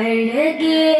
அழகே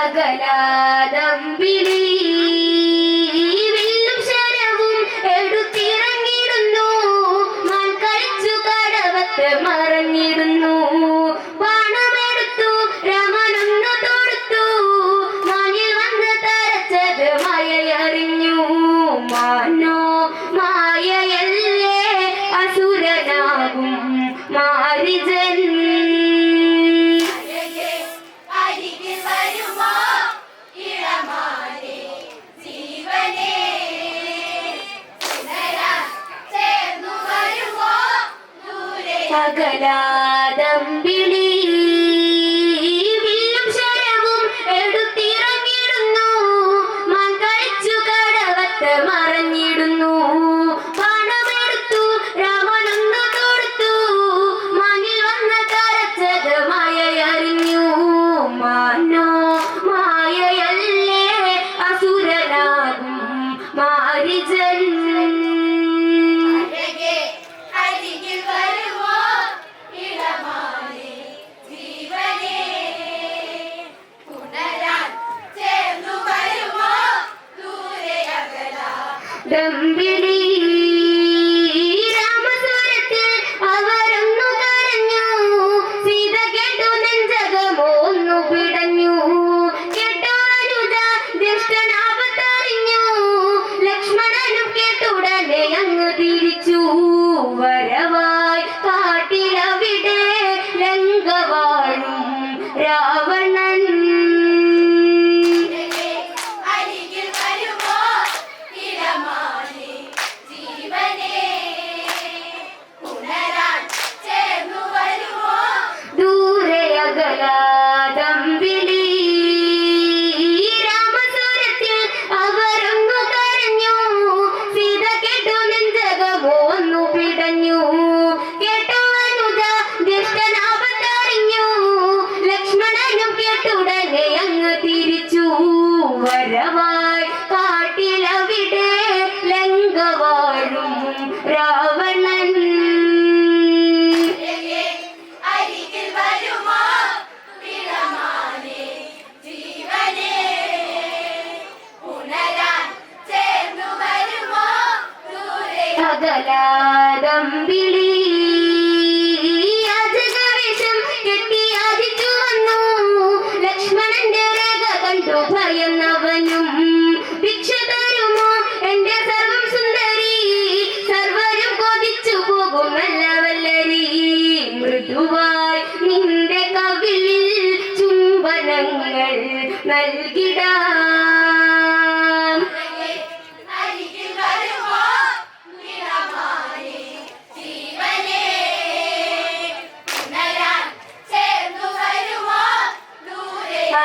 അകലാതമ്പിലി വില്ലും ശരവും എടുത്തിറങ്ങിടുന്നു മാൻ കഴിച്ചു കടവത്ത് മറഞ്ഞിടുന്നു. പണമെടുത്തു രമനൊന്നു തൊടുത്തു. മാനിൽ വന്ന് തരച്ചത് മയയറിഞ്ഞു അകലാതമ്പിളി വില്ലും ശരവും എടുത്തിറങ്ങിടുന്നു മാൻ കഴിച്ചു കടവത്ത് മറഞ്ഞിടുന്നു. പണമെടുത്തു രാമനൊന്നു കൊടുത്തു മാനിൽ വന്ന കരച്ചത് മായയറിഞ്ഞു മാനോ മായയല്ലേ അസുരനാകും മാരിജൻ.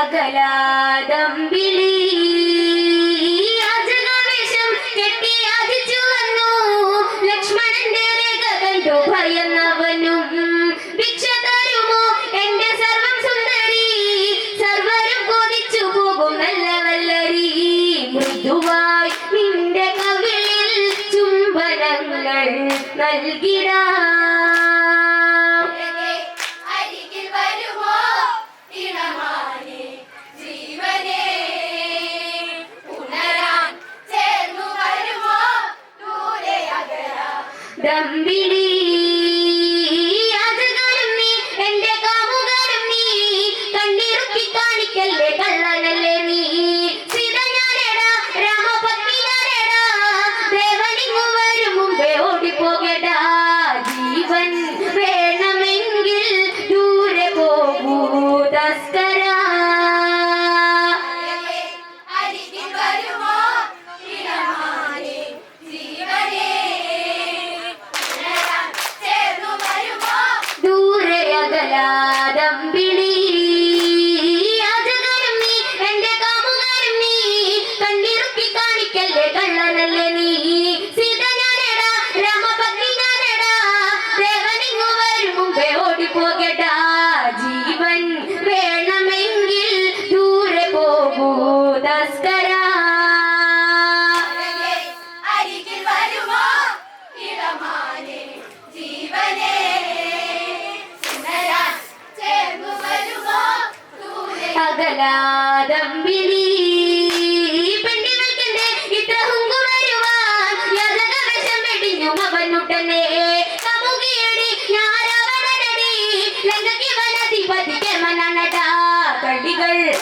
അകലാദമ്പിളി അജകവേഷം കെട്ടി അതിച്ചു വന്നു. ലക്ഷ്മണന്റെ രേഖ കണ്ടു ഭയന്നവനും. ഭിക്ഷ തരുമോ എന്റെ സർവം സുന്ദരി? സർവരും കൊതിച്ചു പോകും നല്ല വല്ലരി. മൃദുവായി നിന്റെ കവിളിൽ ചുംബനങ്ങൾ നൽകിടാ.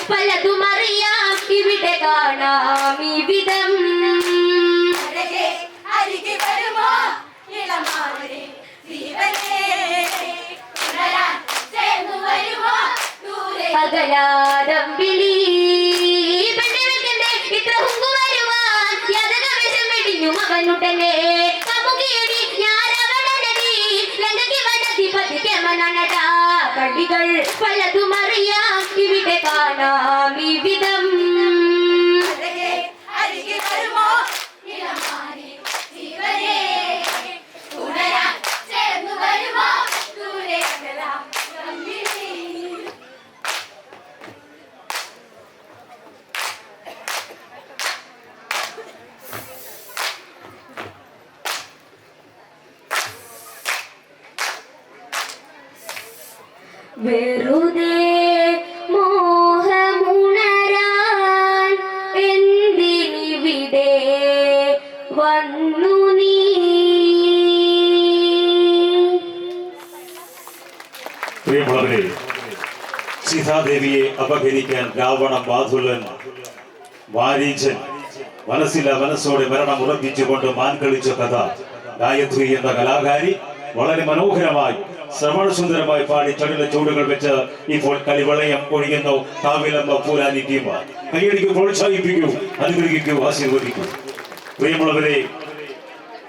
പലതുമറിയാം ഇവിടെ കാണാം ഈ വിധം. അരികെ വരുമോ? ഇളമാവരെ ജീവനേ പകലാരം വിളി ഇത്രവും വരുവാൻ. യഥകവേശം വെടിഞ്ഞു മകനുടനെ വഴികൾ പലതുമറിയാം. ഇവിടെ കാണാം ഈ വിധം. സീതാദേവിയെ അപഹരിക്കാൻ രാവണ ബാധുലൻ വാരീചൻ മനസ്സില മനസ്സോടെ മരണം ഉറപ്പിച്ചുകൊണ്ട് മാൻ കളിച്ച കഥ ഗായത്രി എന്ന കലാകാരി വളരെ മനോഹരമായി ശ്രവണസുന്ദരമായി പാടി ചടുല ചൂടുകൾ വെച്ച് ഇപ്പോൾ കളിവളയം ഒഴിയുന്നു. കാവിലമ്മ പൂരാനി ടീം. കൈയടിക്കൂ പ്രോത്സാഹിപ്പിക്കൂ അനുഗ്രഹിക്കൂ ആശീർവദിക്കൂ. പ്രിയമുള്ളവരെ